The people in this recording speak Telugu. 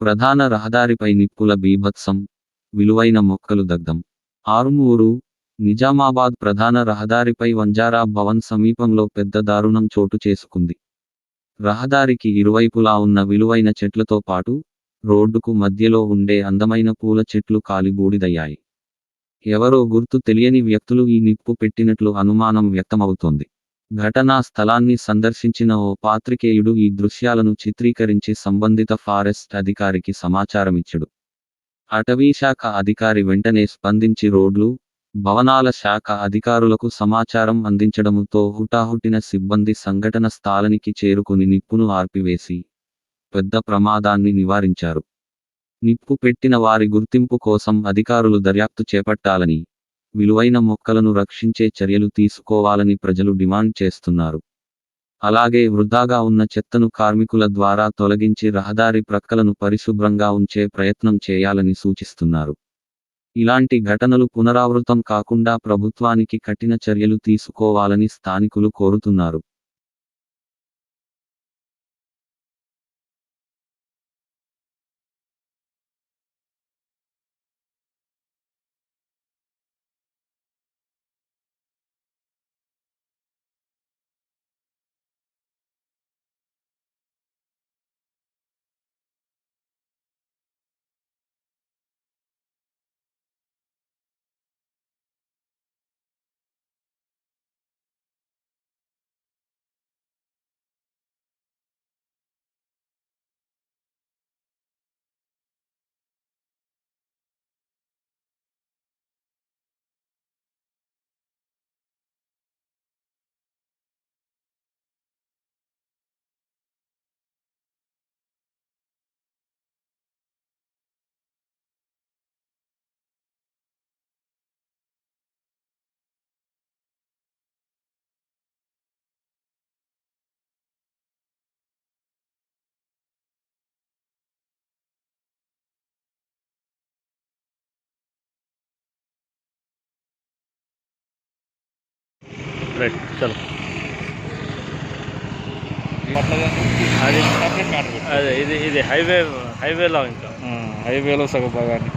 ప్రధాన రహదారిపై నిప్పుల బీభత్సం విలువైన మొక్కలు దగ్ధం. ఆరుమూరు నిజామాబాద్ ప్రధాన రహదారిపై వంజారా భవన్ సమీపంలో పెద్ద దారుణం చోటు చేసుకుంది. రహదారికి ఇరువైపులా ఉన్న విలువైన చెట్లతో పాటు రోడ్డుకు మధ్యలో ఉండే అందమైన పూల చెట్లు కాలిబూడిదయ్యాయి. ఎవరో గుర్తు తెలియని వ్యక్తులు ఈ నిప్పు పెట్టినట్లు అనుమానం వ్యక్తమవుతోంది. ఘటనా స్థలాన్ని సందర్శించిన ఓ పాత్రికేయుడు ఈ దృశ్యాలను చిత్రీకరించి సంబంధిత ఫారెస్ట్ అధికారికి సమాచారమిచ్చాడు. అటవీశాఖ అధికారి వెంటనే స్పందించి రోడ్లు భవనాల శాఖ అధికారులకు సమాచారం అందించడముతో హుటాహుటిన సిబ్బంది సంఘటన స్థలానికి చేరుకుని నిప్పును ఆర్పివేసి పెద్ద ప్రమాదాన్ని నివారించారు. నిప్పు పెట్టిన వారి గుర్తింపు కోసం అధికారులు దర్యాప్తు చేపట్టాలని విలువైన మొక్కలను రక్షించే చర్యలు తీసుకోవాలని ప్రజలు డిమాండ్ చేస్తున్నారు. అలాగే వృధాగా ఉన్న చెత్తను కార్మికుల ద్వారా తొలగించి రహదారి ప్రక్కలను పరిశుభ్రంగా ఉంచే ప్రయత్నం చేయాలని సూచిస్తున్నారు. ఇలాంటి ఘటనలు పునరావృతం కాకుండా ప్రభుత్వానికి కఠిన చర్యలు తీసుకోవాలని స్థానికులు కోరుతున్నారు. రైట్ చలో అది ఇది ఇది హైవే హైవేలో ఇంకా. హైవేలో సగం భాగాన్ని